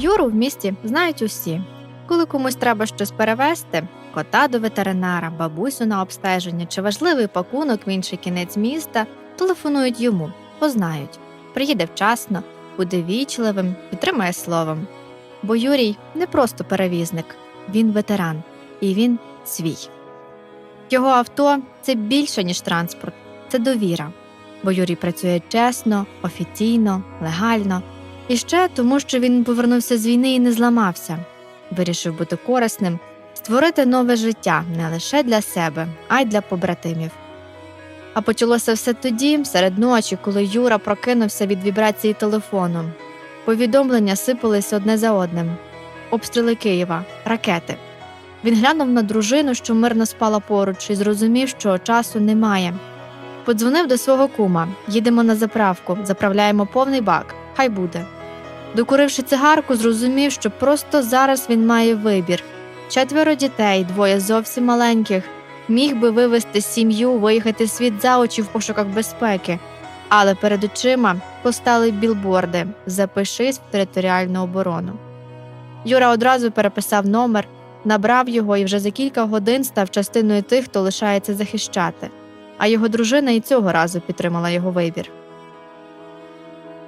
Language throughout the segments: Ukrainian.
Юру в місті знають усі. Коли комусь треба щось перевезти, кота до ветеринара, бабусю на обстеження чи важливий пакунок в інший кінець міста, телефонують йому, познають. Приїде вчасно, буде вічливим, підтримає словом. Бо Юрій не просто перевізник, він ветеран, і він свій. Його авто це більше, ніж транспорт, це довіра. Бо Юрій працює чесно, офіційно, легально. І ще тому, що він повернувся з війни і не зламався, вирішив бути корисним, створити нове життя не лише для себе, а й для побратимів. А почалося все тоді, серед ночі, коли Юра прокинувся від вібрації телефону. Повідомлення сипалися одне за одним. Обстріли Києва, ракети. Він глянув на дружину, що мирно спала поруч, і зрозумів, що часу немає. Подзвонив до свого кума: їдемо на заправку, заправляємо повний бак, хай буде. Докуривши цигарку, зрозумів, що просто зараз він має вибір: четверо дітей, двоє зовсім маленьких, міг би вивести сім'ю, виїхати світ за очі в пошуках безпеки. Але перед очима постали білборди Запишись в територіальну оборону. Юра одразу переписав номер, набрав його і вже за кілька годин став частиною тих, хто лишається захищати. А його дружина і цього разу підтримала його вибір.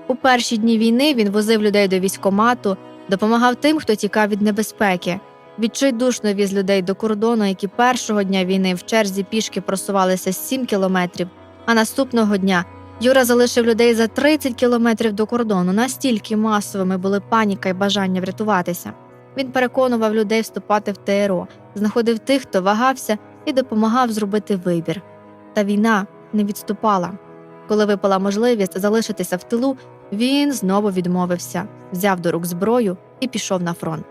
У перші дні війни він возив людей до військомату, допомагав тим, хто тікав від небезпеки. Відчайдушно віз людей до кордону, які першого дня війни в черзі пішки просувалися 7 кілометрів, а наступного дня Юра залишив людей за 30 кілометрів до кордону. Настільки масовими були паніка і бажання врятуватися. Він переконував людей вступати в ТРО, знаходив тих, хто вагався, і допомагав зробити вибір. Та війна не відступала. Коли випала можливість залишитися в тилу, він знову відмовився, взяв до рук зброю і пішов на фронт.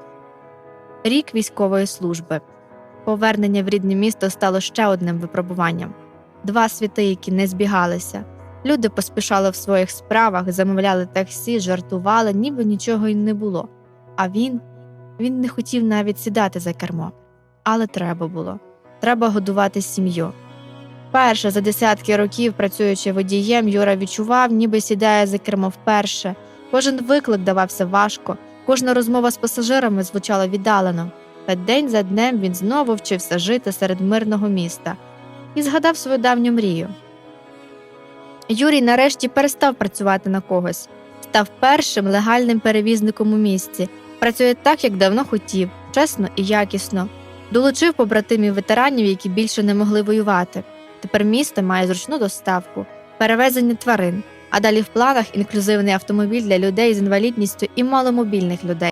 Рік військової служби. Повернення в рідне місто стало ще одним випробуванням. Два світи, які не збігалися. Люди поспішали в своїх справах, замовляли таксі, жартували, ніби нічого й не було. А він він не хотів навіть сідати за кермо. Але треба було. Треба годувати сім'ю. Перше за десятки років, працюючи водієм, Юра відчував, ніби сідає за кермо вперше. Кожен виклик давався важко, кожна розмова з пасажирами звучала віддалено. Та день за днем він знову вчився жити серед мирного міста і згадав свою давню мрію. Юрій нарешті перестав працювати на когось, став першим легальним перевізником у місті, працює так, як давно хотів, чесно і якісно. Долучив побратимів ветеранів, які більше не могли воювати. Тепер місто має зручну доставку, перевезення тварин, а далі в планах інклюзивний автомобіль для людей з інвалідністю і маломобільних людей.